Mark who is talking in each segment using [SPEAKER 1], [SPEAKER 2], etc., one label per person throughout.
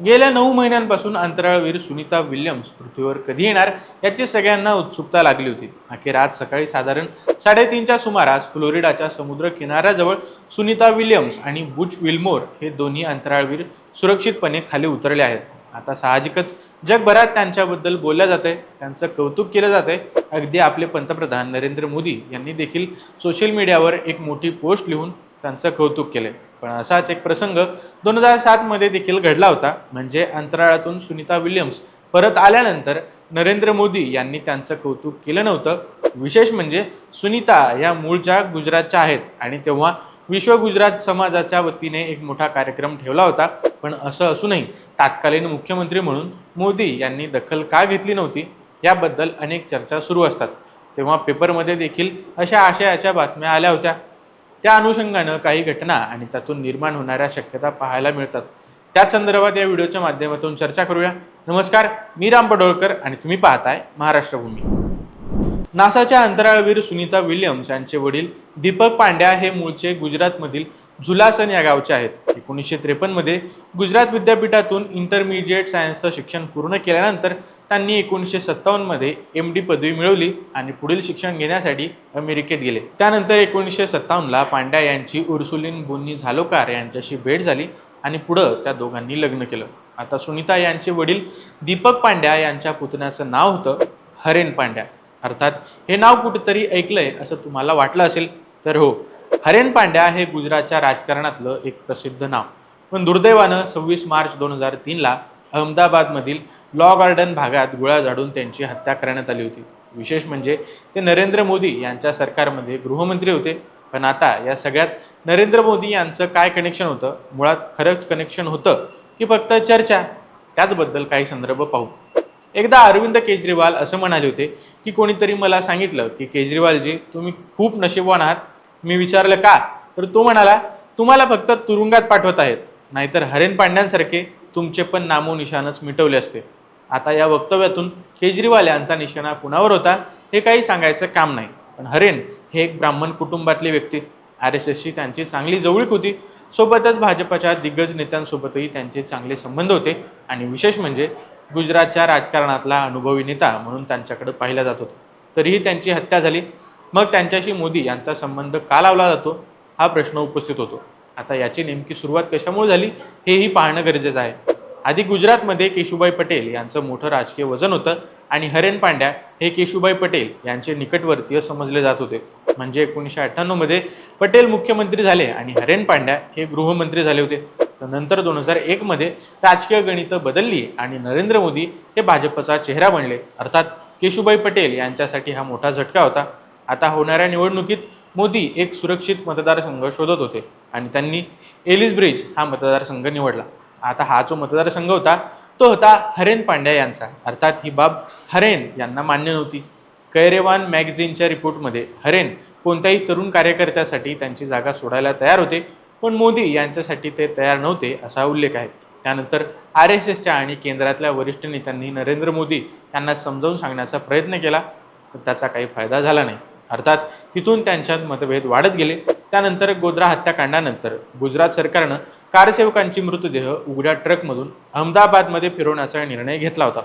[SPEAKER 1] गेल्या नऊ महिन्यांपासून अंतराळवीर सुनीता विल्यम्स पृथ्वीवर कधी येणार याची सगळ्यांना उत्सुकता लागली होती. अखेर आज सकाळी साधारण साडेतीनच्या सुमारास फ्लोरिडाच्या समुद्र किनाऱ्याजवळ सुनीता विल्यम्स आणि बुच विल्मोर हे दोन्ही अंतराळवीर सुरक्षितपणे खाली उतरले आहेत. आता साहजिकच जगभरात त्यांच्याबद्दल बोललं जाते त्यांचं कौतुक केलं जाते अगदी आपले पंतप्रधान नरेंद्र मोदी यांनी देखील सोशल मीडियावर एक मोठी पोस्ट लिहून त्यांचं कौतुक केलंय. पण असाच एक प्रसंग दोन हजार सातमध्ये देखील घडला होता. म्हणजे अंतराळातून सुनीता विल्यम्स परत आल्यानंतर नरेंद्र मोदी यांनी त्यांचं कौतुक केलं नव्हतं. विशेष म्हणजे सुनीता या मूळच्या गुजरातच्या आहेत आणि तेव्हा विश्व गुजरात समाजाच्या वतीने एक मोठा कार्यक्रम ठेवला होता. पण असं असूनही तत्कालीन मुख्यमंत्री म्हणून मोदी यांनी दखल का घेतली नव्हती? याबद्दल अनेक चर्चा सुरू असतात. तेव्हा पेपरमध्ये देखील अशा आशयाच्या बातम्या आल्या होत्या. त्या अनुषंगानं काही घटना आणि त्यातून निर्माण होणाऱ्या शक्यता पाहायला मिळतात. त्याच संदर्भात या व्हिडिओच्या माध्यमातून चर्चा करूया. नमस्कार मी राम पडोळकर आणि तुम्ही पाहताय महाराष्ट्र भूमी नासाच्या अंतराळवीर सुनीता विल्यम्स यांचे वडील दीपक पांड्या हे मूळचे गुजरातमधील झुलासन या गावचे आहेत. एकोणीसशे त्रेपन्नमध्ये गुजरात विद्यापीठातून इंटरमिजिएट सायन्सचं शिक्षण पूर्ण केल्यानंतर त्यांनी एकोणीसशे सत्तावन्नमध्ये एम डी पदवी मिळवली आणि पुढील शिक्षण घेण्यासाठी अमेरिकेत गेले. त्यानंतर एकोणीसशे सत्तावन्नला पांड्या यांची उर्सुलिन बोन्नी झालोकार यांच्याशी भेट झाली आणि पुढं त्या दोघांनी लग्न केलं. आता सुनीता यांचे वडील दीपक पांड्या यांच्या पुतण्याचं नाव होतं हरेन पांड्या. अर्थात हे नाव कुठेतरी ऐकलंय असं तुम्हाला वाटलं असेल तर हो हरेन पांड्या हे गुजरातच्या राजकारणातलं एक प्रसिद्ध नाव. पण दुर्दैवानं सव्वीस मार्च दोन हजार तीनला अहमदाबादमधील लॉ गार्डन भागात गोळ्या झाडून त्यांची हत्या करण्यात आली होती. विशेष म्हणजे ते नरेंद्र मोदी यांच्या सरकारमध्ये गृहमंत्री होते. पण आता या सगळ्यात नरेंद्र मोदी यांचं काय कनेक्शन होतं? मुळात खरंच कनेक्शन होतं की फक्त चर्चा? त्याचबद्दल काही संदर्भ पाहू. एकदा अरविंद केजरीवाल असं म्हणाले होते की कोणीतरी मला सांगितलं की केजरीवालजी तुम्ही खूप नशीबवान आहात. मी विचारलं का? तर तो म्हणाला तुम्हाला फक्त तुरुंगात पाठवत आहेत. नाहीतर हरेन पांड्यांसारखे तुमचे पण नामोनिशानच मिटवले असते. आता या वक्तव्यातून केजरीवाल यांचा निशाणा कुणावर होता हे काही सांगायचं काम नाही. पण हरेन हे एक ब्राह्मण कुटुंबातले व्यक्ती. आर एस एसची त्यांची चांगली जवळीक होती. सोबतच भाजपच्या दिग्गज नेत्यांसोबतही त्यांचे चांगले संबंध होते आणि विशेष म्हणजे गुजरातच्या राजकारणातला अनुभवी नेता म्हणून त्यांच्याकडे पाहिला जात होता. तरीही त्यांची हत्या झाली. मग त्यांच्याशी मोदी यांचा संबंध का लावला जातो? हा प्रश्न उपस्थित होतो. आता याची नेमकी सुरुवात कशामुळे झाली हेही पाहणं गरजेचं आहे. आधी गुजरातमध्ये केशुभाई पटेल यांचं मोठं राजकीय वजन होतं आणि हरेन पांड्या हे केशुभाई पटेल यांचे निकटवर्तीय समजले जात होते. म्हणजे एकोणीसशे अठ्ठ्याण्णवमध्ये पटेल मुख्यमंत्री झाले आणि हरेन पांड्या हे गृहमंत्री झाले होते. तर नंतर दोन हजार एकमध्ये राजकीय गणितं बदलली आणि नरेंद्र मोदी हे भाजपचा चेहरा बनले. अर्थात केशुभाई पटेल यांच्यासाठी हा मोठा झटका होता. आता होणाऱ्या निवडणुकीत मोदी एक सुरक्षित मतदारसंघ शोधत होते आणि त्यांनी एलिस ब्रिज हा मतदारसंघ निवडला. आता हा जो मतदारसंघ होता तो होता हरेन पांड्या यांचा. अर्थात ही बाब हरेन यांना मान्य नव्हती. कैरेवान मॅगझिनच्या रिपोर्टमध्ये हरेन कोणत्याही तरुण कार्यकर्त्यासाठी त्यांची जागा सोडायला तयार होते पण मोदी यांच्यासाठी ते तयार नव्हते असा उल्लेख आहे. त्यानंतर आर एस एसच्या आणि केंद्रातल्या वरिष्ठ नेत्यांनी नरेंद्र मोदी यांना समजावून सांगण्याचा प्रयत्न केला पण त्याचा काही फायदा झाला नाही. अर्थात तिथून त्यांच्यात मतभेद वाढत गेले. त्यानंतर गोद्रा हत्याकांडानंतर गुजरात सरकारनं कारसेवकांची मृतदेह उघड्या ट्रकमधून अहमदाबादमध्ये फिरवण्याचा निर्णय घेतला होता.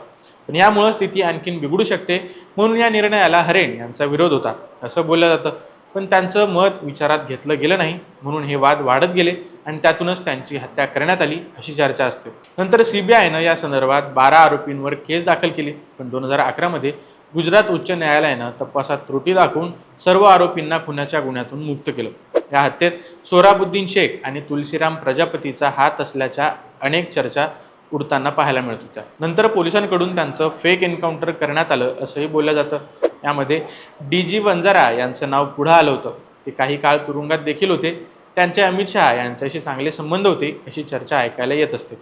[SPEAKER 1] पण यामुळं स्थिती आणखीन बिघडू शकते म्हणून या निर्णयाला हरेन यांचा विरोध होता असं बोललं जातं. पण त्यांचं मत विचारात घेतलं गेलं नाही म्हणून हे वाद वाढत गेले आणि त्यातूनच त्यांची हत्या करण्यात आली अशी चर्चा असते. नंतर सीबीआयनं या संदर्भात बारा आरोपींवर केस दाखल केली. पण दोन हजार अकरामध्ये गुजरात उच्च न्यायालयानं तपासात त्रुटी दाखवून सर्व आरोपींना खुनाच्या गुन्ह्यातून मुक्त केलं. या हत्येत सोराबुद्दीन शेख आणि तुलसीराम प्रजापतीचा हात असल्याच्या अनेक चर्चा उडताना पाहायला मिळत होत्या. नंतर पोलिसांकडून त्यांचं फेक एन्काउंटर करण्यात आलं असंही बोललं जातं. यामध्ये डी जी वंजारा यांचं नाव पुढं आलं होतं. ते काही काळ तुरुंगात देखील होते. त्यांचे अमित शहा यांच्याशी चांगले संबंध होते अशी चर्चा ऐकायला येत असते.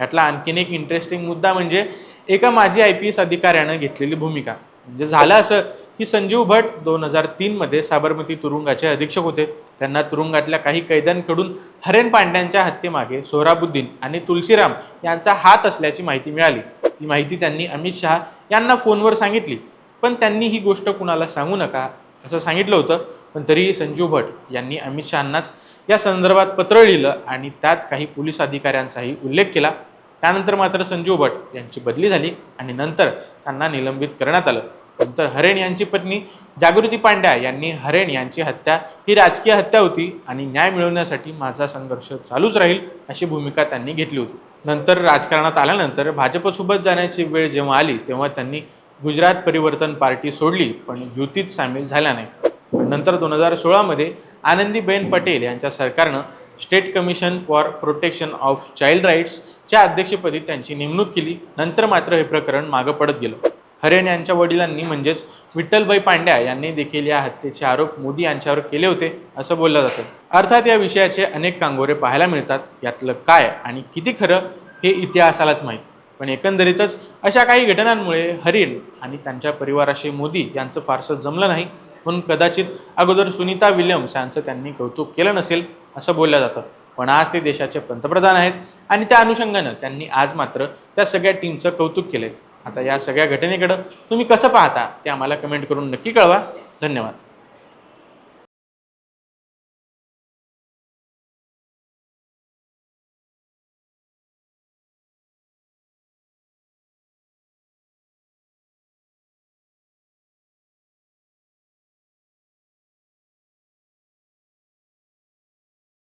[SPEAKER 1] यातला आणखीन एक इंटरेस्टिंग मुद्दा म्हणजे एका माजी आय पी एस अधिकाऱ्यानं घेतलेली भूमिका. म्हणजे झालं असं की संजीव भट दोन हजार तीनमध्ये साबरमती तुरुंगाचे अधीक्षक होते. त्यांना तुरुंगातल्या काही कैद्यांकडून हरेन पांड्यांच्या हत्येमागे सोहराबुद्दीन आणि तुलसीराम यांचा हात असल्याची माहिती मिळाली. ती माहिती त्यांनी अमित शहा यांना फोनवर सांगितली. पण त्यांनी ही गोष्ट कुणाला सांगू नका असं सांगितलं होतं. पण तरीही संजीव भट यांनी अमित शहांनाच या संदर्भात पत्र लिहिलं आणि त्यात काही पोलीस अधिकाऱ्यांचाही उल्लेख केला. त्यानंतर मात्र संजीव भट यांची बदली झाली आणि नंतर त्यांना निलंबित करण्यात आलं. नंतर हरेण यांची पत्नी जागृती पांड्या यांनी हरेण यांची हत्या ही राजकीय हत्या होती आणि न्याय मिळवण्यासाठी माझा संघर्ष चालूच राहील अशी भूमिका त्यांनी घेतली होती. नंतर राजकारणात आल्यानंतर भाजपसोबत जाण्याची वेळ जेव्हा आली तेव्हा त्यांनी गुजरात परिवर्तन पार्टी सोडली पण युतीत सामील झाल्या नाही नंतर दोन हजार सोळामध्ये आनंदीबेन पटेल यांच्या सरकारनं state commission for protection of child राईट्सच्या अध्यक्षपदी त्यांची नेमणूक केली. नंतर मात्र हे प्रकरण मागं पडत गेलं. हरेन यांच्या वडिलांनी म्हणजेच विठ्ठलभाई पांड्या यांनी देखील या हत्येचे आरोप मोदी यांच्यावर केले होते असं बोललं जातं. अर्थात या विषयाचे अनेक कांगोरे पाहायला मिळतात. यातलं काय आणि किती खरं हे इतिहासालाच माहीत. पण एकंदरीतच अशा काही घटनांमुळे हरीण आणि त्यांच्या परिवाराशी मोदी यांचं फारसं जमलं नाही. म्हणून कदाचित अगोदर सुनीता विल्यम्स यांचं त्यांनी कौतुक केलं नसेल असं बोललं जातं. पण आज ते देशाचे पंतप्रधान आहेत आणि त्या अनुषंगानं त्यांनी आज मात्र त्या सगळ्या टीमचं कौतुक केलंय. आता या सगळ्या घटनेकडं तुम्ही कसं पाहता ते आम्हाला कमेंट करून नक्की कळवा. धन्यवाद.